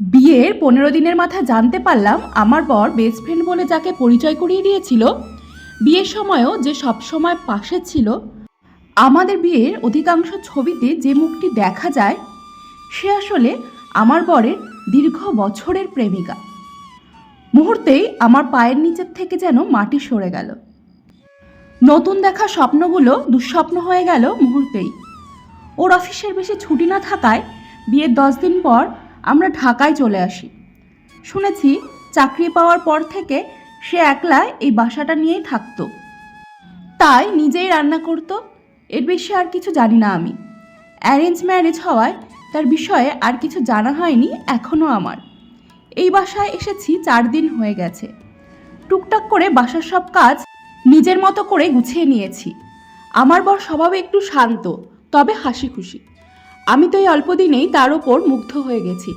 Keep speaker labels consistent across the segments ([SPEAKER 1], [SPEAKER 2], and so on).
[SPEAKER 1] বিয়ের পনেরো দিনের মাথায় জানতে পারলাম আমার বর বেস্ট ফ্রেন্ড বলে যাকে পরিচয় করিয়ে দিয়েছিল। বিয়ের সময়ও যে সবসময় পাশে ছিল। আমাদের বিয়ের অধিকাংশ ছবিতে যে মুখটি দেখা যায়, সে আসলে আমার বরের দীর্ঘ বছরের প্রেমিকা। মুহূর্তেই আমার পায়ের নিচের থেকে যেন মাটি সরে গেল। নতুন দেখা স্বপ্নগুলো দুঃস্বপ্ন হয়ে গেল মুহূর্তেই। ওর অফিসের বেশি ছুটি না থাকায় বিয়ের দশ দিন পর আমরা ঢাকায় চলে আসি। শুনেছি চাকরি পাওয়ার পর থেকে সে একলা এই বাসাটা নিয়েই থাকতো। তাই নিজেই রান্না করতো। এর বেশি আর কিছু জানি না আমি। অ্যারেঞ্জ ম্যারেজ হওয়ায় তার বিষয়ে আর কিছু জানা হয়নি এখনও আমার। এই বাসায় এসেছি চার দিন হয়ে গেছে। টুকটাক করে বাসার সব কাজ নিজের মতো করে গুছিয়ে নিয়েছি। আমার বর স্বভাবে একটু শান্ত, তবে হাসি খুশি আমি তো এই অল্প দিনেই তার ওপর মুগ্ধ হয়ে গেছি।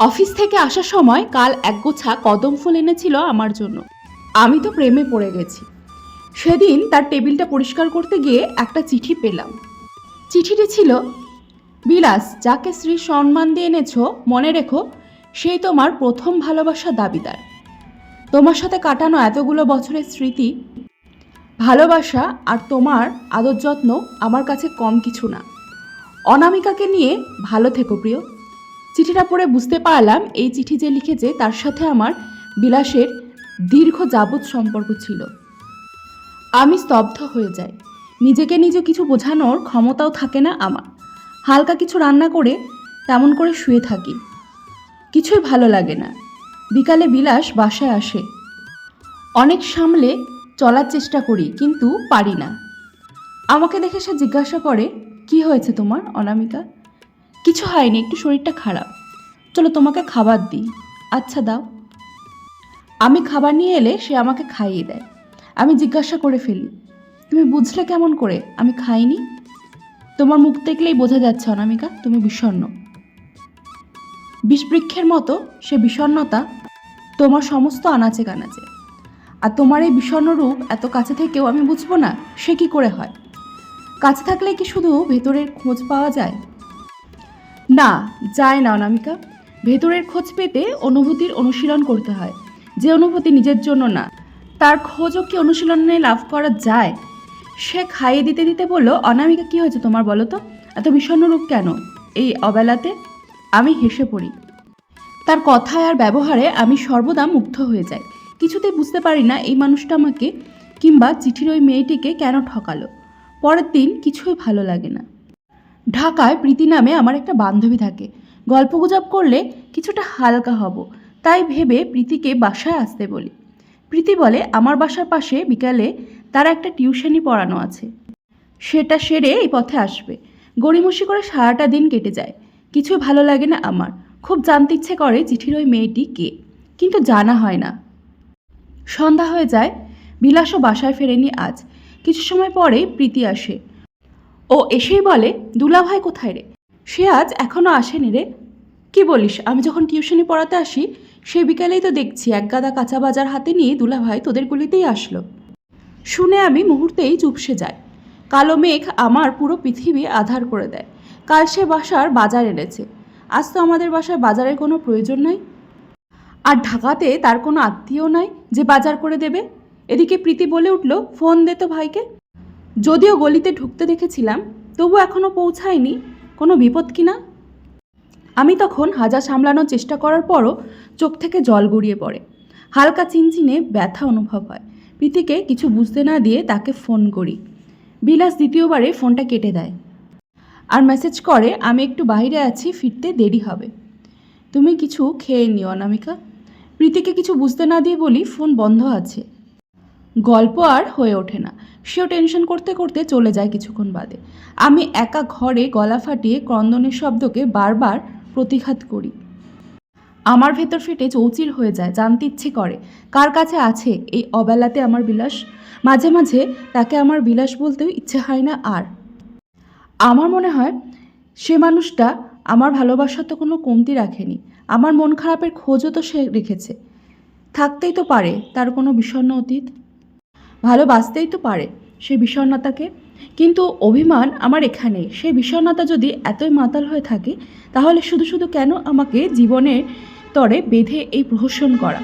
[SPEAKER 1] অফিস থেকে আসার সময় কাল একগোছা কদম ফুল এনেছিল আমার জন্য। আমি তো প্রেমে পড়ে গেছি। সেদিন তার টেবিলটা পরিষ্কার করতে গিয়ে একটা চিঠি পেলাম। চিঠিটি ছিল, বিলাস, যাকে শ্রী সম্মান দিয়ে এনেছো, মনে রেখো, সেই তোমার প্রথম ভালোবাসা দাবিদার। তোমার সাথে কাটানো এতগুলো বছরের স্মৃতি, ভালোবাসা আর তোমার আদর যত্ন আমার কাছে কম কিছু না। অনামিকাকে নিয়ে, ভালো থেকো প্রিয়। চিঠিটা পড়ে বুঝতে পারলাম এই চিঠি যে লিখেছে তার সাথে আমার বিলাসের দীর্ঘ যাবৎ সম্পর্ক ছিল। আমি স্তব্ধ হয়ে যাই। নিজেকে নিজে কিছু বোঝানোর ক্ষমতাও থাকে না আমার। হালকা কিছু রান্না করে তেমন করে শুয়ে থাকি। কিছুই ভালো লাগে না। বিকালে বিলাস বাসায় আসে। অনেক সামলে চলার চেষ্টা করি, কিন্তু পারি না। আমাকে দেখে সে জিজ্ঞাসা করে কি হয়েছে তোমার, অনামিকা? কিছু হয়নি, একটু শরীরটা খারাপ। চলো তোমাকে খাবার দিই। আচ্ছা দাও। আমি খাবার নিয়ে এলে সে আমাকে খাইয়ে দেয়। আমি জিজ্ঞাসা করে ফেলি, তুমি বুঝলে কেমন করে? আমি খাইনি? তোমার মুখ দেখলেই বোঝা যাচ্ছে, অনামিকা, তুমি বিষণ্ণ। বিষবৃক্ষের মতো সে বিষণ্ণতা তোমার সমস্ত আনাচে কানাচে আর তোমার এই বিষণ্ণ রূপ এত কাছে থেকেও আমি বুঝব না, সে কি করে হয়? কাছে থাকলে কি শুধু ভেতরের খোঁজ পাওয়া যায়? না যায় না অনামিকা। ভেতরের খোঁজ পেতে অনুভূতির অনুশীলন করতে হয়। যে অনুভূতি নিজের জন্য না, তার খোঁজও কি অনুশীলনে লাভ করা যায়? সে খাইয়ে দিতে দিতে বলল, অনামিকা, কি হয়েছে তোমার বলো তো? এত বিষণ্ণ রূপ কেন? এই অবেলাতে আমি হেসে পড়ি। তার কথায় আর ব্যবহারে আমি সর্বদা মুগ্ধ হয়ে যাই। কিছুতেই বুঝতে পারি না, এই মানুষটা আমাকে কিংবা চিঠির ওই মেয়েটিকে কেন ঠকালো। পরের দিন কিছুই ভালো লাগে না। ঢাকায় প্রীতি নামে আমার একটা বান্ধবী থাকে। গল্পগুজব করলে কিছুটা হালকা হব, তাই ভেবে প্রীতিকে বাসায় আসতে বলি। প্রীতি বলে, আমার বাসার পাশে বিকালে তার একটা টিউশনি পড়ানো আছে। সেটা সেরে এই পথে আসবে। গড়িমসি করে সারাটা দিন কেটে যায়। কিছুই ভালো লাগে না আমার। খুব জানতে ইচ্ছে করে চিঠির ওই মেয়েটি কে। কিন্তু জানা হয় না। সন্ধ্যা হয়ে যায়। বিলাসও বাসায় ফেরেনি আজ। কিছু সময় পরে প্রীতি আসে। ও এসেই বলে দুলাভাই কোথায় রে? সে আজ এখনও আসেনি রে। কি বলিস, আমি যখন টিউশনি পড়াতে আসি, সে বিকালেই তো দেখছি এক গাদা কাঁচা বাজার হাতে নিয়ে দুলাভাই তোদের গুলিতেই আসলো। শুনে আমি মুহূর্তেই চুপসে যাই। কালো মেঘ আমার পুরো পৃথিবী আধার করে দেয়। কাল সে বাসার বাজার এনেছে। আজ তো আমাদের বাসায় বাজারের কোনো প্রয়োজন নাই। আর ঢাকাতে তার কোনো আত্মীয় নাই যে বাজার করে দেবে। এদিকে প্রীতি বলে উঠল, ফোন দে তো ভাইকে। যদিও গলিতে ঢুকতে দেখেছিলাম, তবু এখনও পৌঁছায়নি। কোনো বিপদ কি না আমি তখন হাজা সামলানোর চেষ্টা করার পরও চোখ থেকে জল গড়িয়ে পড়ে। হালকা চিনচিনে ব্যথা অনুভব হয়। প্রীতিকে কিছু বুঝতে না দিয়ে তাকে ফোন করি। বিলাস দ্বিতীয়বারে ফোনটা কেটে দেয়। আর মেসেজ করে, আমি একটু বাইরে আছি, ফিরতে দেরি হবে। তুমি কিছু খেয়ে নিও অনামিকা। প্রীতিকে কিছু বুঝতে না দিয়ে বলি, ফোন বন্ধ আছে। গল্প আর হয়ে ওঠে না। সেও টেনশন করতে করতে চলে যায় কিছুক্ষণ বাদে। আমি একা ঘরে গলা ফাটিয়ে ক্রন্দনের শব্দকে বারবার প্রতিঘাত করি। আমার ভেতর ফেটে চৌচির হয়ে যায়, জানতে ইচ্ছে করে, কার কাছে আছে এই অবেলাতে আমার বিলাস? মাঝে মাঝে তাকে আমার বিলাস বলতেও ইচ্ছে হয় না আর। আমার মনে হয় সে মানুষটা আমার ভালোবাসা তো কোনো কমতি রাখেনি। আমার মন খারাপের খোঁজও তো সে রেখেছে। থাকতেই তো পারে, তার কোনো বিষণ্ণ অতীত। ভালোবাসতেই তো পারে সেই বিষণ্ণতাকে। কিন্তু অভিমান আমার এখানে। সেই বিষণ্ণতা যদি এতই মাতাল হয়ে থাকে, তাহলে শুধু শুধু কেন আমাকে জীবনের তরে বেঁধে এই প্রহসন করা?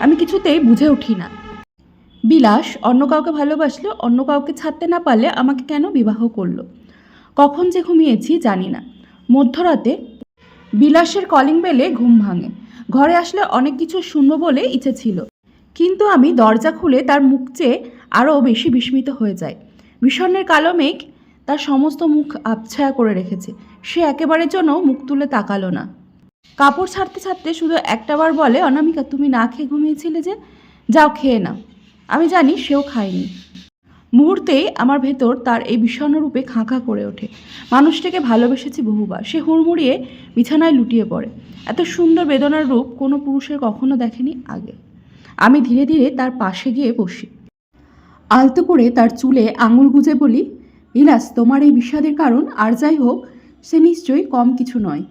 [SPEAKER 1] আমি কিছুতেই বুঝে উঠি না। বিলাস, অন্য কাউকে ভালোবাসলে, অন্য কাউকে ছাড়তে না পারলে আমাকে কেন বিবাহ করল? কখন যে ঘুমিয়েছি জানি না। মধ্যরাতে বিলাসের কলিং বেলে ঘুম ভাঙে। ঘরে আসলে অনেক কিছু শুনব বলে ইচ্ছে ছিল। কিন্তু আমি দরজা খুলে তার মুখ চেয়ে আরও বেশি বিস্মিত হয়ে যায়। বিষণ্ণের কালো মেঘ তার সমস্ত মুখ আবছায়া করে রেখেছে। সে একেবারের জন্য মুখ তুলে তাকালো না। কাপড় ছাড়তে ছাড়তে শুধু একটাবার বলে, অনামিকা, তুমি না খেয়ে ঘুমিয়েছিলে যে? যাও খেয়ে নাও। আমি জানি সেও খায়নি। মুহূর্তেই আমার ভেতর তার এই বিষণ্ণ রূপে খাঁ খাঁ করে ওঠে। মানুষটাকে ভালোবেসেছি বহুবার। সে হুড়মুড়িয়ে বিছানায় লুটিয়ে পড়ে। এত সুন্দর বেদনার রূপ কোনো পুরুষের কখনো দেখেনি আগে। আমি ধীরে ধীরে তার পাশে গিয়ে বসি। আলতো করে তার চুলে আঙুল গুঁজে বলি, ইলাস, তোমার এই বিষাদের কারণ, আর যাই হোক, সে নিশ্চয়ই কম কিছু নয়।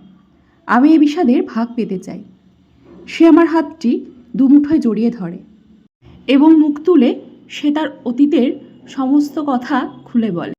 [SPEAKER 1] আমি এই বিষাদের ভাগ পেতে চাই। সে আমার হাতটি দুমুঠোয় জড়িয়ে ধরে এবং মুখ তুলে সে তার অতীতের সমস্ত কথা খুলে বলে।